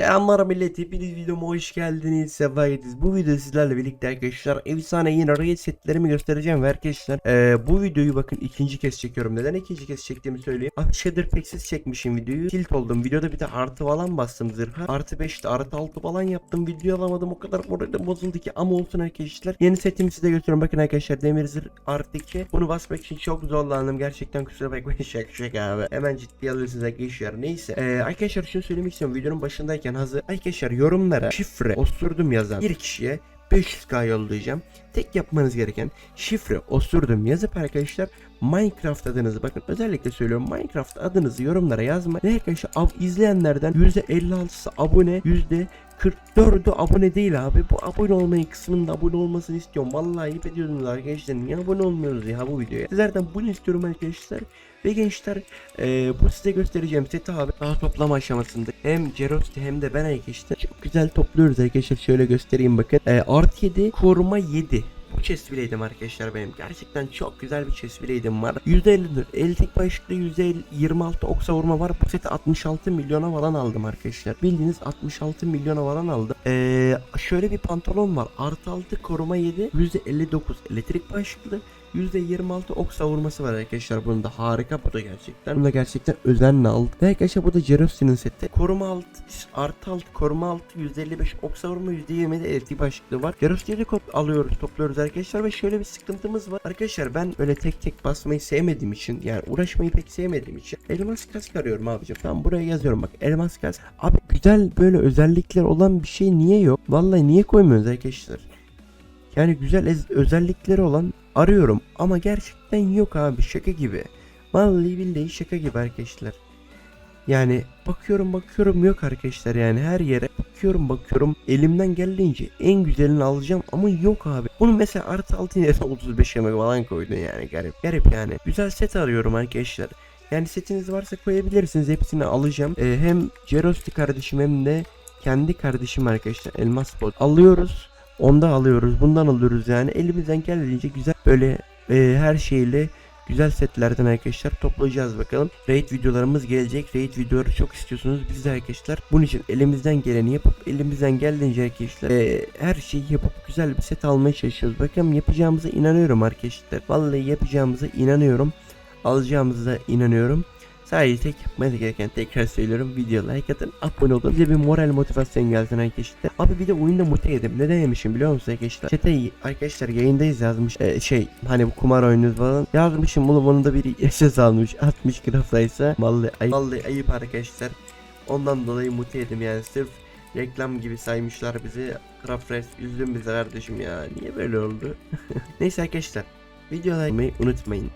Selamlar millet hepiniz videoma hoş geldiniz sefa. Bu videoda sizlerle birlikte arkadaşlar efsane yeni raid setlerimi göstereceğim ve arkadaşlar eee, bu videoyu bakın ikinci kez çekiyorum. Neden ikinci kez çektiğimi söyleyeyim. Ah Shader Packs'iz çekmişim videoyu. Tilt oldum. Videoda bir de artı falan bastım zırha. Artı 5'te artı 6 falan yaptım. Video alamadım o kadar moralim bozuldu ki ama olsun arkadaşlar. Yeni setimi size götürüyorum. Bakın arkadaşlar demir zırh artı 2. Bunu basmak için çok zorlandım. Gerçekten kusura bakmayın şaka şaka abi. Hemen ciddiye alıyorsunuz arkadaşlar. Neyse. Eee, arkadaşlar şunu söylemek istiyorum. Videonun başındayken hazır. Arkadaşlar yorumlara şifre osurdum yazan bir kişiye 500k yollayacağım. Tek yapmanız gereken şifre osurdum yazıp arkadaşlar Minecraft adınızı bakın özellikle söylüyorum Minecraft adınızı yorumlara yazma. Ve arkadaşlar izleyenlerden %56'sı abone %44'ü abone değil abi. Bu abone olmayı kısmında abone olmasını istiyorum. Vallahi ayıp ediyorsunuz arkadaşlar. Niye abone olmuyoruz ya bu videoya? Sizlerden bunu istiyorum arkadaşlar. Ve gençler eee, bu size göstereceğim seti abi daha toplama aşamasında. Hem Cerosti hem de ben arkadaşlar çok güzel topluyoruz arkadaşlar. Şöyle göstereyim bakın. Eee artı 7 koruma 7. Chest bileydim arkadaşlar benim. Gerçekten çok güzel bir chest bileydim var. %54 el tek başlıklı %26 ok savurma var. Bu seti 66 milyona falan aldım arkadaşlar. Bildiğiniz 66 milyona falan aldım. Ee, şöyle bir pantolon var. Artı 6 koruma 7 %59 elektrik başlıklı %26 ok savurması var arkadaşlar. Bunun da harika bu da gerçekten. Bunu da gerçekten özenle aldım. Ve arkadaşlar bu da Jerostin'in seti. Koruma 6 artı 6 koruma 6 %55 ok savurma %20 de elektrik başlıklı var. De kod alıyoruz topluyoruz arkadaşlar ve şöyle bir sıkıntımız var. Arkadaşlar ben öyle tek tek basmayı sevmediğim için yani uğraşmayı pek sevmediğim için elmas kask arıyorum abicim. Tamam buraya yazıyorum bak elmas kask. Abi güzel böyle özellikler olan bir şey niye yok? Vallahi niye koymuyoruz arkadaşlar? Yani güzel özellikleri olan arıyorum ama gerçekten yok abi şaka gibi. Vallahi billahi şaka gibi arkadaşlar. Yani bakıyorum bakıyorum yok arkadaşlar yani her yere bakıyorum bakıyorum elimden geldiğince en güzelini alacağım ama yok abi. Bunu mesela artı altı yerine 35 yemek falan koydun yani garip. Garip yani. Güzel set arıyorum arkadaşlar. Yani setiniz varsa koyabilirsiniz hepsini alacağım. Ee, hem Cerosti kardeşim hem de kendi kardeşim arkadaşlar elmas bot alıyoruz. Onda alıyoruz bundan alıyoruz yani elimizden geldiğince güzel böyle e, her şeyle güzel setlerden arkadaşlar toplayacağız bakalım. Raid videolarımız gelecek. Raid videoları çok istiyorsunuz. Biz de arkadaşlar bunun için elimizden geleni yapıp elimizden geldiğince arkadaşlar e, her şeyi yapıp güzel bir set almaya çalışıyoruz. Bakalım yapacağımıza inanıyorum arkadaşlar. Vallahi yapacağımıza inanıyorum. Alacağımıza inanıyorum. Sadece tek yapmanız gereken tekrar söylüyorum video like atın abone olun. Bize bir moral motivasyon gelsin arkadaşlar. Abi bir de oyunda mute yedim. Neden yemişim biliyor musun arkadaşlar? Chat'e arkadaşlar yayındayız yazmış. Ee, şey hani bu kumar oynuyoruz falan. Yazmışım oğlum onu da biri yaşas almış. 60 graflaysa Vallahi ayıp, vallahi ayıp arkadaşlar. Ondan dolayı mute yedim yani. Sırf reklam gibi saymışlar bizi. Grafres üzdün bizi kardeşim ya. Niye böyle oldu? Neyse arkadaşlar. Videoyu like unutmayın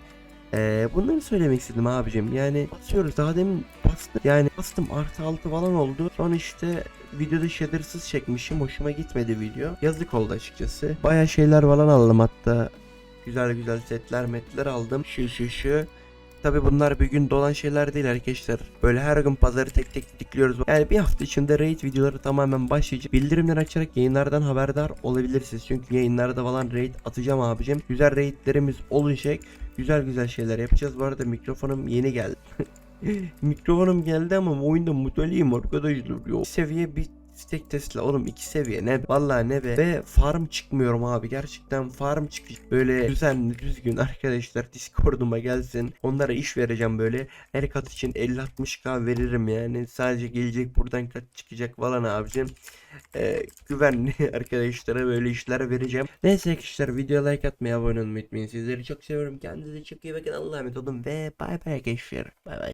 ee, bunları söylemek istedim abicim. Yani basıyoruz daha demin bastım. Yani bastım artı altı falan oldu. Sonra işte videoda shadersız çekmişim. Hoşuma gitmedi video. Yazık oldu açıkçası. Baya şeyler falan aldım hatta. Güzel güzel setler metler aldım. Şu şu şu. Tabi bunlar bir gün dolan şeyler değil arkadaşlar. Böyle her gün pazarı tek tek tıklıyoruz. Yani bir hafta içinde raid videoları tamamen başlayacak. Bildirimleri açarak yayınlardan haberdar olabilirsiniz. Çünkü yayınlarda falan raid atacağım abicim. Güzel raidlerimiz olacak. Güzel güzel şeyler yapacağız. Bu arada mikrofonum yeni geldi. mikrofonum geldi ama oyunda mutluyum arkadaşlar. Yok. Seviye bir Stek Tesla oğlum iki seviye ne vallahi ne be? Ve farm çıkmıyorum abi. Gerçekten farm çıkış böyle düzenli düzgün arkadaşlar discord'uma gelsin. Onlara iş vereceğim böyle. Her kat için 50-60k veririm yani. Sadece gelecek buradan kat çıkacak falan abicim. Ee, güvenli arkadaşlara böyle işler vereceğim. Neyse arkadaşlar video like atmayı abone olmayı unutmayın. Sizleri çok seviyorum. Kendinize çok iyi bakın. Allah'a emanet olun ve bay bay arkadaşlar. Bay bay